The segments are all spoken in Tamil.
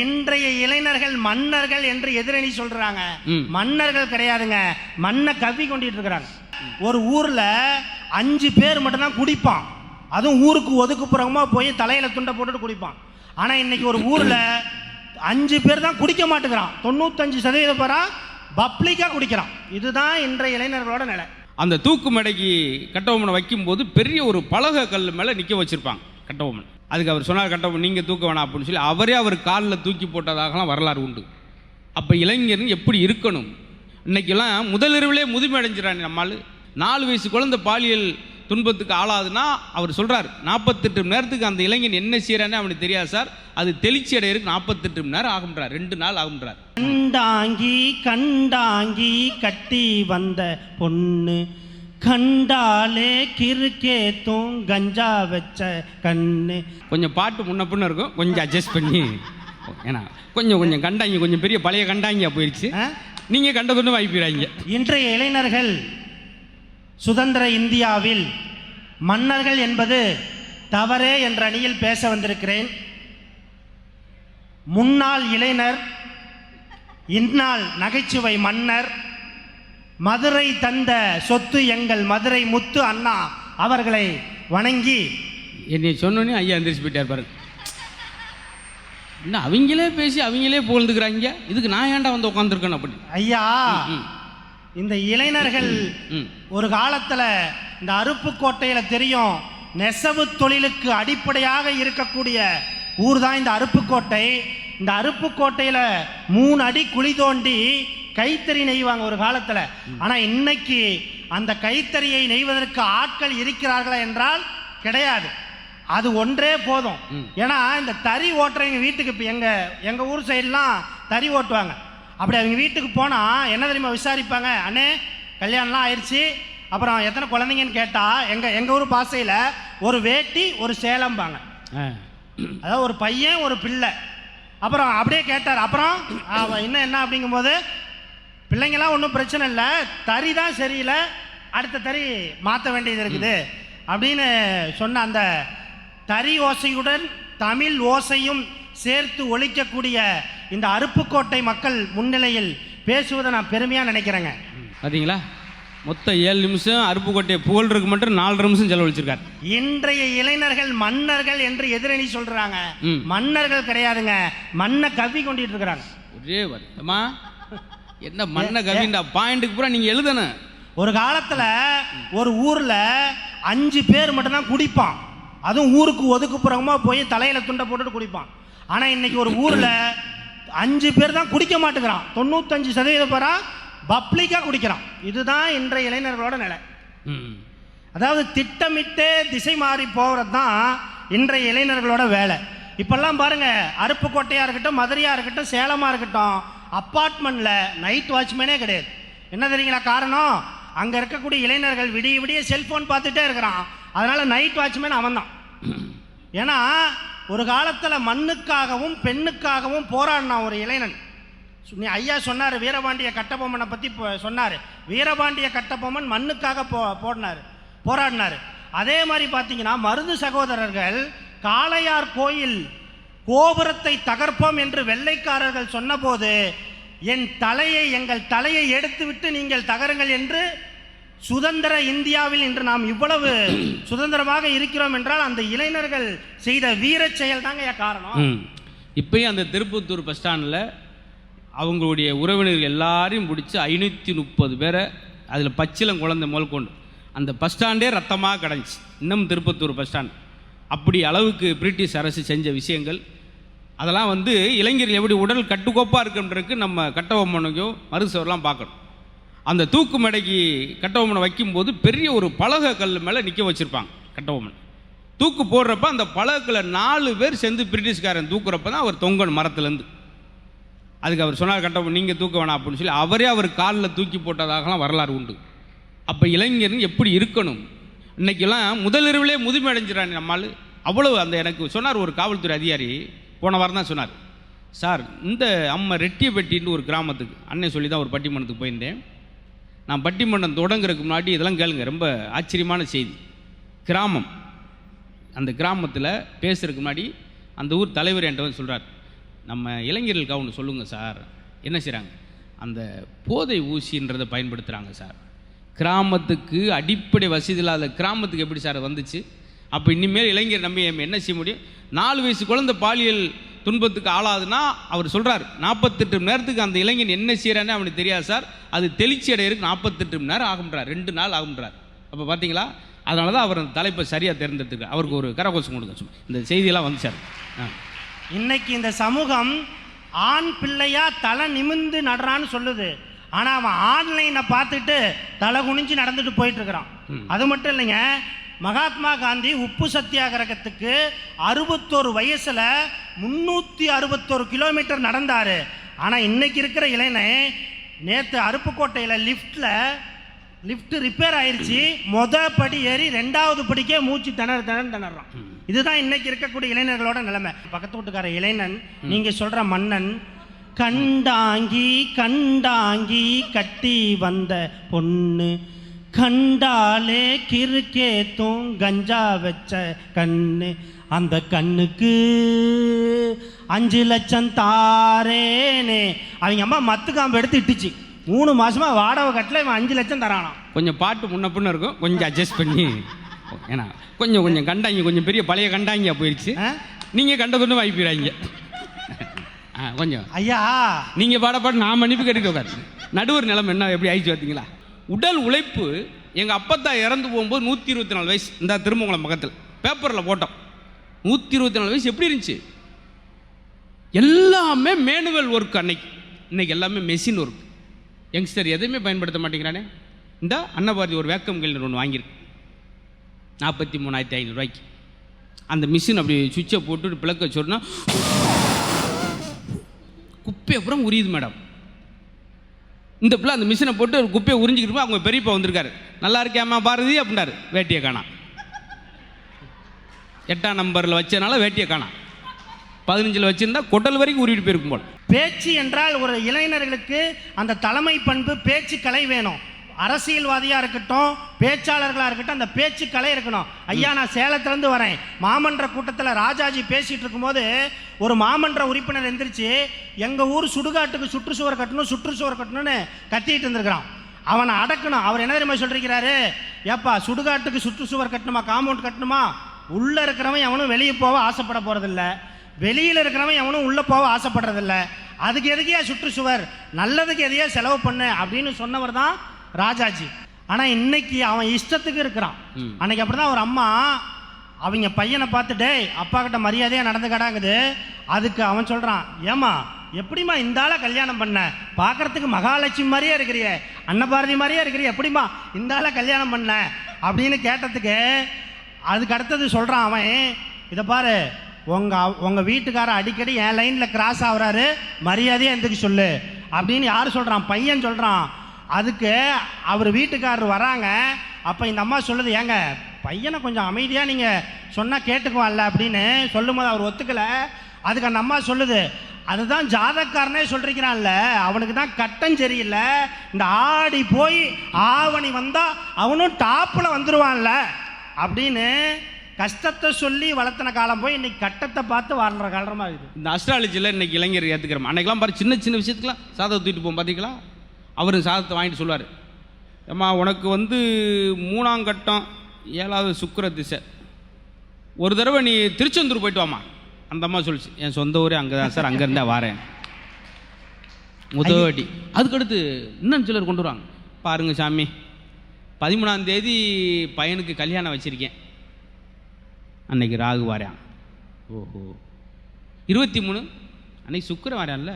இன்றைய இளைஞர்கள் மன்னர்கள் என்று எதிரணி சொல்றாங்க. மன்னர்கள் கிடையாதுங்க. மண்ணை கவ்வி கொண்டுட்டு இருக்கிறாங்க. ஒரு ஊர்ல அஞ்சு பேர் மட்டும்தான் குடிப்பான். அதுவும் ஊருக்கு ஒதுக்குப்புறமா போய் தலையில துண்டை போட்டுட்டு குடிப்பான். ஆனா இன்னைக்கு ஒரு ஊர்ல அஞ்சு பேர் தான் குடிக்க மாட்டேங்கிறான். தொண்ணூத்தஞ்சு சதவீத பேரா பப்ளிக்கா குடிக்கிறான். இதுதான் இன்றைய இளைஞர்களோட நிலை. அந்த தூக்கு மேடைக்கு கட்டபொம்மனை வைக்கும்போது பெரிய ஒரு பலகை கல் மேலே நிற்க வச்சிருப்பாங்க கட்டபொம்மன். அதுக்கு அவர் சொன்னார் கட்ட நீங்கள் தூக்க வேணாம் அப்படின்னு சொல்லி அவரே அவர் காலில் தூக்கி போட்டதாகலாம் வரலாறு உண்டு. அப்போ இளைஞர் எப்படி இருக்கணும்? இன்றைக்கெல்லாம் முதலிரவிலே முதுமை அடைஞ்சிடறாங்க நம்மால். நாலு வயசு குழந்தை பாலியல் துன்பத்துக்கு ஆளாதுன்னா அவர் சொல்கிறார் நாற்பத்தெட்டு மணி நேரத்துக்கு அந்த இளைஞன் என்ன செய்கிறானே அவனுக்கு தெரியாது சார். அது தெளிச்சி அடையிறதுக்கு நாற்பத்தெட்டு மணி நேரம் ஆகும்ன்றார் ரெண்டு நாள் ஆகும்ன்றார். கண்டாங்கி கண்டாங்கி கட்டி வந்த பொண்ணு கண்டாலே கிறுக்கேத்தும் கஞ்சா வச்ச கண்ணு. கொஞ்சம் பாட்டு முன்ன பின்ன இருக்கும். கொஞ்சம் அட்ஜஸ்ட் பண்ணி. ஏன்னா கொஞ்சம் கொஞ்சம் கண்டாங்க கொஞ்சம் பெரிய பழைய கண்டாங்க போயிடுச்சு? நீங்கள் கண்டதுன்னு வாய்ப்பிடுறாங்க இன்றைய இளைஞர்கள் சுதந்திர இந்தியாவில் மன்னர்கள் என்பது தவறே என்ற அணியில் பேச வந்திருக்கிறேன். முன்னாள் இளைஞர் இந்நாள் நகைச்சுவை மன்னர் மதுரை தந்த சொத்து எங்கள் மதுரை முத்து அண்ணா அவர்களை வணங்கி என்னை சொன்னோன்னே ஐயா எந்திரிச்சு போயிட்டார் பாருங்க. என்ன அவங்களே பேசி அவங்களே புகழ்ந்துக்கிறாங்க. இதுக்கு நான் ஏன்டா வந்து உட்காந்துருக்கேன் அப்படி? ஐயா இந்த இளைஞர்கள் ஒரு காலத்துல இந்த அருப்புக்கோட்டையில தெரியும் நெசவு தொழிலுக்கு அடிப்படையாக இருக்கக்கூடிய ஊர் தான் இந்த அருப்புக்கோட்டை இந்த அருப்புக்கோட்டையில மூணு அடி குழி தோண்டி கைத்தறி நெய்வாங்க ஒரு காலத்துல. ஆனா இன்னைக்கு அந்த கைத்தறியை நெய்வதற்கு ஆட்கள் இருக்கிறார்களா என்றால் கிடையாது. அது ஒன்றே போதும். ஏன்னா இந்த தறி ஓட்டுறவங்க வீட்டுக்கு இப்போ எங்க எங்க ஊர் சைடுலாம் தறி ஓட்டுவாங்க. அப்படி அவங்க வீட்டுக்கு போனா என்ன தெரியுமா விசாரிப்பாங்க? அண்ணே கல்யாணம்லாம் ஆயிடுச்சு அப்புறம் எத்தனை குழந்தைங்கன்னு கேட்டா எங்க எங்க ஊர் பாசையில ஒரு வேட்டி ஒரு சேலம்பாங்க. அதாவது ஒரு பையன் ஒரு பிள்ளை. அப்புறம் அப்படியே கேட்டார். அப்புறம் இன்னும் என்ன அப்படிங்கும்போது பிள்ளைங்களாம் ஒன்றும் பிரச்சனை இல்லை. தறி தான் சரியில்லை. அடுத்த தறி மாற்ற வேண்டியது இருக்குது. அப்படின்னு சொன்ன அந்த தறி ஓசையுடன் தமிழ் ஓசையும் சேர்த்து ஒழிக்கக்கூடிய இந்த அருப்புக்கோட்டை மக்கள் முன்னிலையில் பேசுவதை நான் பெருமையாக நினைக்கிறேங்க. பார்த்தீங்களா மொத்தம் ஏழு நிமிஷம் அருப்புக்கோட்டையை புகழ்றதுக்கு மட்டும் நாலு நிமிஷம் செலவழிச்சிருக்காரு. இன்றைய இளைஞர்கள் மன்னர்கள் என்று எதிரணி சொல்றாங்க. மன்னர்கள் கிடையாதுங்க. மண்ணை கவ்வி கொண்டுட்டு இருக்கிறாங்க. ஒரே வரி அம்மா என்ன மண்ணை கவிண்டா? பாயிண்ட்டுக்கு பூரா நீங்கள் எழுதணும் ஒரு காலத்துல ஒரு ஊர்ல அஞ்சு பேர் மட்டும்தான் குடிப்பான். அதுவும் ஊருக்கு ஒதுக்குப்புறமா போய் தலையில துண்டை போட்டுட்டு குடிப்பான். ஆனா இன்னைக்கு ஒரு ஊர்ல அஞ்சு பேர் தான் குடிக்க மாட்டேங்கிறான். தொண்ணூத்தஞ்சு சதவீத பேரா பப்ளிக்கா குடிக்கிறான். இதுதான் இன்றைய இளைஞர்களோட நிலை. ம். அதாவது திட்டமிட்டே திசை மாறி போகிறது தான் இன்றைய இளைஞர்களோட வேலை. இப்பெல்லாம் பாருங்க அருப்புக்கோட்டையா இருக்கட்டும் மதுரையா இருக்கட்டும் சேலமா இருக்கட்டும் அப்பார்ட்மெண்ட்டில் நைட் வாட்ச்மேனே கிடையாது. என்ன தெரியுங்களா காரணம்? அங்கே இருக்கக்கூடிய இளைஞர்கள் விடிய விடிய செல்ஃபோன் பார்த்துட்டே இருக்கிறான். அதனால் நைட் வாட்ச்மேன் அவன் தான் ஏன்னா ஒரு காலத்தில் மண்ணுக்காகவும் பெண்ணுக்காகவும் போராடினான் ஒரு இளைஞன். நீ ஐயா சொன்னார் வீரபாண்டிய கட்டபொம்மனை பற்றி சொன்னார். வீரபாண்டிய கட்டபொம்மன் மண்ணுக்காக போ போடினார் போராடினார். அதே மாதிரி பார்த்தீங்கன்னா மருது சகோதரர்கள் காளையார் கோயில் கோபுரத்தை தகர்ப்போம் என்று வெள்ளைக்காரர்கள் சொன்னபோது என் தலையை எங்கள் தலையை எடுத்துவிட்டு நீங்கள் தகருங்கள் என்று சுதந்திர இந்தியாவில் இன்று நாம் இவ்வளவு சுதந்திரமாக இருக்கிறோம் என்றால் அந்த இளைஞர்கள் செய்த வீரச் செயல் தாங்க காரணம்? இப்பயும் அந்த திருப்பத்தூர் பஸ் ஸ்டாண்டில் அவங்களுடைய உறவினர்கள் எல்லாரையும் பிடிச்சி ஐநூற்றி முப்பது பேரை அதில் பச்சிலம் குழந்தை முதல் கொண்டு. அந்த பஸ் ஸ்டாண்டே ரத்தமாக கிடந்துச்சு இன்னும் திருப்பத்தூர் பஸ் ஸ்டாண்ட். அப்படி அளவுக்கு பிரிட்டிஷ் அரசு செஞ்ச விஷயங்கள். அதெல்லாம் வந்து இளைஞர்கள் எப்படி உடல் கட்டுக்கோப்பாக இருக்குன்றதுக்கு நம்ம கட்டபொம்மனையும் மருசவரெலாம் பார்க்கணும். அந்த தூக்கு மேடைக்கு கட்டபொம்மனை வைக்கும்போது பெரிய ஒரு பலகை கல் மேலே நிற்க வச்சுருப்பாங்க கட்டபொம்மன். தூக்கு போடுறப்ப அந்த பலகையில் நாலு பேர் சேர்ந்து பிரிட்டிஷ்காரன் தூக்குறப்ப தான் அவர் தொங்கணும் மரத்துலேருந்து. அதுக்கு அவர் சொன்னார் கட்டபொம்மன் நீங்கள் தூக்க வேணாம் அப்படின்னு சொல்லி அவரே அவர் காலில் தூக்கி போட்டதாகலாம் வரலாறு உண்டு. அப்போ இளைஞர் எப்படி இருக்கணும்? இன்னைக்கெல்லாம் முதலிரவிலே முதுமை அடைஞ்சிடறான் நம்மால். அவ்வளவு அந்த எனக்கு சொன்னார் ஒரு காவல்துறை அதிகாரி போன வாரம் தான் சொன்னார். சார் இந்த அம்மா ரெட்டியப்பட்டின்னு ஒரு கிராமத்துக்கு அண்ணன் சொல்லி தான் ஒரு பட்டிமன்றத்துக்கு போயிருந்தேன். நான் பட்டிமன்றம் தொடங்குறதுக்கு முன்னாடி இதெல்லாம் கேளுங்க ரொம்ப ஆச்சரியமான செய்தி. கிராமம். அந்த கிராமத்தில் பேசுறதுக்கு முன்னாடி அந்த ஊர் தலைவர் என்கிட்ட வந்து சொல்கிறார் நம்ம இளைஞர்களுக்கு ஒன்று சொல்லுங்கள் சார். என்ன செய்கிறாங்க அந்த போதை ஊசின்றதை பயன்படுத்துகிறாங்க சார். கிராமத்துக்கு அடிப்படை வசதி இல்லாத கிராமத்துக்கு எப்படி சார் வந்துச்சு? அப்போ இனிமேல் இளைஞர் நம்பி நம்ம என்ன செய்ய முடியும்? நாலு வயசு குழந்தை பாலியல் துன்பத்துக்கு ஆளாதுன்னா அவர் சொல்கிறார் நாற்பத்தெட்டு மணி நேரத்துக்கு அந்த இளைஞன் என்ன செய்கிறான்னு அவனுக்கு தெரியாது சார். அது தெளிச்சி அடையிறதுக்கு நாற்பத்தெட்டு மணி நேரம் ஆகும்ன்றார் ரெண்டு நாள் ஆகும்றார் அப்போ பார்த்தீங்களா அதனால தான் அவர் அந்த தலைப்பை சரியாக தேர்ந்தெடுத்துருக்கார். அவருக்கு ஒரு கரகோஷம் கொடுங்க சும்மா. இந்த செய்தியெல்லாம் வந்து சார். இன்னைக்கு இந்த சமூகம் ஆண் பிள்ளையா தலை நிமிந்து நடுறான்னு சொல்லுது. ஆனா அவன் ஆன்லைனை பார்த்துட்டு தலை குனிஞ்சு நடந்துட்டு போயிட்டு இருக்கிறான் அது மட்டும் இல்லைங்க மகாத்மா காந்தி உப்பு சத்தியாகிரகத்துக்கு அறுபத்தோரு வயசுல முன்னூத்தி அறுபத்தோரு கிலோமீட்டர் நடந்தாரு. ஆனா இன்னைக்கு இருக்கிற இளைஞன் நேத்து அருப்புக்கோட்டையில லிஃப்ட்ல லிஃப்ட் ரிப்பேர் ஆயிருச்சு. மொத படி ஏறி ரெண்டாவது படிக்கே மூச்சு திணறு திணறு திணறான் இதுதான் இன்னைக்கு இருக்கக்கூடிய இளைஞர்களோட நிலைமை. பக்கத்து வீட்டுக்கார இளைஞன் நீங்க சொல்ற மன்னன் கண்டாங்கி கண்டாங்கி கட்டி வந்த பொண்ணு. கண்டாலே கிறுக்கேத்தும் கஞ்சா வச்ச கண்ணு. அந்த கண்ணுக்கு அஞ்சு லட்சம் தாரேனே. அவங்க அம்மா மத்து காம்பு எடுத்து இட்டுச்சு. மூணு மாசமா வாடகை கட்டில் இவன் அஞ்சு லட்சம் தரானாம். கொஞ்சம் பாட்டு முன்ன பின்ன இருக்கும். கொஞ்சம் அட்ஜஸ்ட் பண்ணி. ஏன்னா கொஞ்சம் கொஞ்சம் கண்டாங்க கொஞ்சம் பெரிய பழைய கண்டாங்க போயிடுச்சு? நீங்கள் கண்டதுன்னு வாய்ப்பிடுறாங்க ஆ கொஞ்சம். ஐயா. நீங்கள் பாட நான் மன்னிப்பு கேட்டுக்க உட்காரு. நடுவர் நிலைமை என்ன எப்படி ஆயிடுச்சு பார்த்தீங்களா? உடல் உழைப்பு எங்கள் அப்பத்தா இறந்து போகும்போது நூற்றி இருபத்தி நாலு வயசு. இந்த திருமங்கலம் பக்கத்தில். பேப்பரில் போட்டோம். நூற்றி இருபத்தி நாலு வயசு எப்படி இருந்துச்சு? எல்லாமே மேனுவல் ஒர்க் அன்னைக்கு. இன்னைக்கு எல்லாமே மெஷின் ஒர்க் யங்ஸ்டர் எதையுமே பயன்படுத்த மாட்டேங்கிறானே. இந்த அன்னபாரதி ஒரு வேக்கம் கிளீனர் ஒன்று வாங்கியிருக்கு. நாற்பத்தி மூணாயிரத்தி ஐநூறுரூவாய்க்கு அந்த மிஷின் அப்படி சுவிட்சை போட்டு பிளக்க சொன்னா குப்பை அப்புறம் உரியுது மேடம் இந்த பிள்ளை அந்த மிஷினை போட்டு ஒரு குப்பையை உறிஞ்சிக்கிட்டு போய் அவங்க பெரியப்பா வந்திருக்காரு. நல்லா இருக்கியாம்மா பாரதி? அப்படின்னாரு. வேட்டியை காணாம் எட்டாம் நம்பரில் வச்சனால வேட்டியை காணாம் பதினஞ்சில் வச்சுருந்தா கொட்டல் வரைக்கும் உருவிட்டு போயிருக்கும் போல். பேச்சு என்றால் ஒரு இளைஞர்களுக்கு அந்த தலைமை பண்பு பேச்சு கலை வேணும். அரசியல்வாதியாக இருக்கட்டும் பேச்சாளர்களாக இருக்கட்டும் அந்த பேச்சு கலை இருக்கணும். ஐயா நான் சேலத்துலேருந்து வரேன். மாமன்ற கூட்டத்தில் ராஜாஜி பேசிகிட்டு இருக்கும்போது ஒரு மாமன்ற உறுப்பினர் எந்திரிச்சு எங்கள் ஊர் சுடுகாட்டுக்கு சுற்றுச்சுவர் கட்டணும் சுற்றுச்சுவர் கட்டணும்னு கத்திட்டு இருந்திருக்கிறான். அவனை அடக்கணும். அவர் என்ன தெரியுமா சொல்லிருக்கிறாரு? ஏப்பா சுடுகாட்டுக்கு சுற்றுச்சுவர் கட்டணுமா காம்பவுண்ட் கட்டணுமா? உள்ளே இருக்கிறவன் எவனும் வெளியே போக ஆசைப்பட போகிறதில்ல வெளியில் இருக்கிறவன் எவனும் உள்ளே போக ஆசைப்படுறதில்ல. அதுக்கு எதுக்கையா சுற்றுச்சுவர்? நல்லதுக்கு எதையா செலவு பண்ணு அப்படின்னு சொன்னவர் தான் ராஜாஜி. ஆனால் இன்னைக்கு அவன் இஷ்டத்துக்கு இருக்கிறான். அன்னைக்கு அப்படிதான் ஒரு அம்மா அவங்க பையனை பார்த்து டேய் அப்பா கிட்ட மரியாதையாக நடந்துக்கடாங்குது? அதுக்கு அவன் சொல்கிறான் ஏமா எப்படிம்மா இந்த ஆளை கல்யாணம் பண்ண? பார்க்கறதுக்கு மகாலட்சுமி மாதிரியே இருக்கிறியே. அன்னபாரதி மாதிரியே இருக்கிறியே. எப்படிம்மா இந்த ஆளை கல்யாணம் பண்ண? அப்படின்னு கேட்டதுக்கு அதுக்கு அடுத்தது சொல்கிறான் அவன் இதை பாரு உங்கள் உங்கள் வீட்டுக்காரர் அடிக்கடி என் லைனில் கிராஸ் ஆகுறாரு. மரியாதையாக எந்திரிக்க சொல்லு. அப்படின்னு யார் சொல்கிறான் பையன் சொல்கிறான் அதுக்கு அவர் வீட்டுக்காரர் வராங்க. அப்போ இந்த அம்மா சொல்லுது ஏங்க பையனை கொஞ்சம் அமைதியாக நீங்கள் சொன்னால் கேட்டுக்குவான்ல அப்படின்னு சொல்லும்போது அவர் ஒத்துக்கலை. அதுக்கு அந்த அம்மா சொல்லுது அதுதான் ஜாதக்காரனே சொல்லிருக்கிறான்ல அவனுக்கு தான் கட்டம் சரியில்லை. இந்த ஆடி போய் ஆவணி வந்தால் அவனும் டாப்பில் வந்துடுவான்ல அப்படின்னு கஷ்டத்தை சொல்லி வளர்த்தின காலம் போய் இன்னைக்கு கட்டத்தை பார்த்து வாழ்ற காலமாக இருக்குது இந்த அஸ்ட்ராலஜியில் இன்னைக்கு இளைஞர் ஏற்றுக்கிறோம் அன்னைக்கெல்லாம் பாரு சின்ன சின்ன விஷயத்துக்குலாம் சாதத்தை தூக்கிட்டு போகும் பார்த்தீங்களா அவர் சாதத்தை வாங்கிட்டு சொல்லுவார். ஏம்மா உனக்கு வந்து மூணாம் கட்டம் ஏழாவது சுக்கர திசை. ஒரு தடவை நீ திருச்செந்தூர் போயிட்டு வாமா அந்த அம்மா சொல்லிச்சு என் சொந்த ஊரே அங்கே தான் சார் அங்கேருந்தே வாரேன். முதவாட்டி அதுக்கடுத்து இன்னும் சிலர் கொண்டு வராங்க பாருங்க சாமி பதிமூணாம் தேதி பையனுக்கு கல்யாணம் வச்சுருக்கேன். அன்னைக்கு ராகு வாரான். ஓஹோ. இருபத்தி மூணு அன்னைக்கு சுக்கரம் வாரான்ல.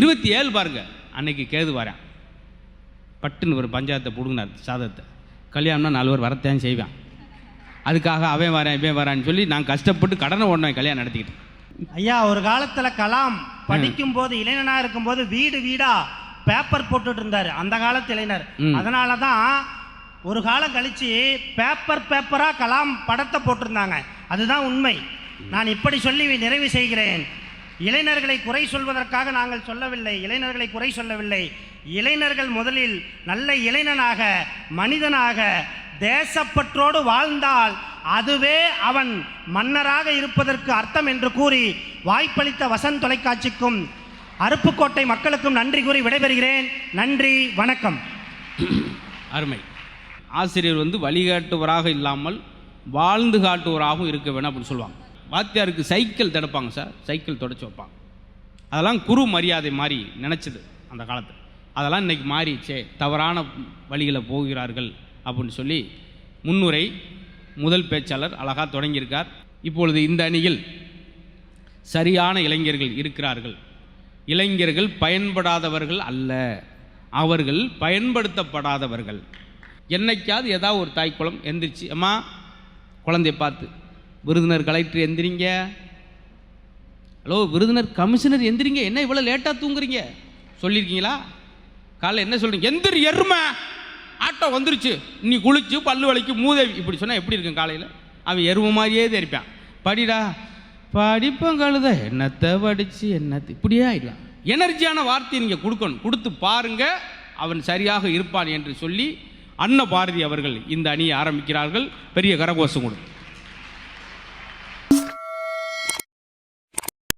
இருபத்தி ஏழு பாருங்கள் அன்னைக்கு கேது வரான். பட்டுன்னு ஒரு பஞ்சாயத்தை பிடுங்கினார் சாதத்தை. கல்யாணம்னா நாலு பேர் வரத்தான் செய்வான். அதுக்காக அவன் வரேன் இவன் வரான்னு சொல்லி நான் கஷ்டப்பட்டு கடனை ஓடினேன் கல்யாணம் நடத்திக்கிட்டேன். ஐயா ஒரு காலத்துல கலாம் படிக்கும் போது இளைஞனா இருக்கும்போது வீடு வீடா பேப்பர் போட்டுட்டு இருந்தாரு அந்த காலத்து இளைஞர். அதனால தான் ஒரு காலம் கழிச்சு பேப்பர் பேப்பரா கலாம் படத்தை போட்டிருந்தாங்க. அதுதான் உண்மை. நான் இப்படி சொல்லி நிறைவு செய்கிறேன். இளைஞர்களை குறை சொல்வதற்காக நாங்கள் சொல்லவில்லை இளைஞர்களை குறை சொல்லவில்லை. இளைஞர்கள் முதலில் நல்ல இளைஞனாக மனிதனாக தேசப்பற்றோடு வாழ்ந்தால் அதுவே அவன் மன்னராக இருப்பதற்கு அர்த்தம் என்று கூறி வாய்ப்பளித்த வசந்த் தொலைக்காட்சிக்கும் அருப்புக்கோட்டை மக்களுக்கும் நன்றி கூறி விடைபெறுகிறேன். நன்றி வணக்கம். அருமை. ஆசிரியர் வந்து வழிகாட்டுவராக இல்லாமல் வாழ்ந்து காட்டுவராகவும் இருக்க வேணும் அப்படின்னு சொல்லுவாங்க. வாத்தியாருக்கு சைக்கிள் தடுப்பாங்க சார். சைக்கிள் தொடச்சி வைப்பாங்க. அதெல்லாம் குரு மரியாதை மாதிரி நினச்சது அந்த காலத்தில். அதெல்லாம் இன்னைக்கு மாறிச்சே தவறான வழியில் போகிறார்கள் அப்படின்னு சொல்லி முன்னுரை முதல் பேச்சாளர் அழகாக தொடங்கியிருக்கார். இப்பொழுது இந்த அணியில் சரியான இளைஞர்கள் இருக்கிறார்கள். இளைஞர்கள் பயன்படாதவர்கள் அல்ல. அவர்கள் பயன்படுத்தப்படாதவர்கள். என்னைக்காவது ஏதாவது ஒரு தாய்க்குளம் எந்திரிச்சு அம்மா குழந்தைய பார்த்து விருதுநர் கலெக்டர் எந்திரிங்க. ஹலோ விருதுநர் கமிஷனர் எந்திரிங்க. என்ன இவ்வளோ லேட்டாக தூங்குறீங்க? சொல்லியிருக்கீங்களா காலைல என்ன சொல்கிறீங்க எந்திரி எருமை. ஆட்டோ வந்துருச்சு. நீ குளிச்சு பல்லு வலிக்கு மூதேவி. இப்படி சொன்னால் எப்படி இருக்கும் காலையில்? அவன் எருமை மாதிரியே தெரிப்பான் படிடா படிப்பம் கழுத. என்னத்தை படிச்சு என்னத்தை இப்படியே ஆயிடலாம் எனர்ஜியான வார்த்தையை நீங்கள் கொடுக்கணும். கொடுத்து பாருங்க. அவன் சரியாக இருப்பான் என்று சொல்லி அன்ன பாரதி அவர்கள் இந்த அணியை ஆரம்பிக்கிறார்கள். பெரிய கரகோஷம் கொடுக்கும்.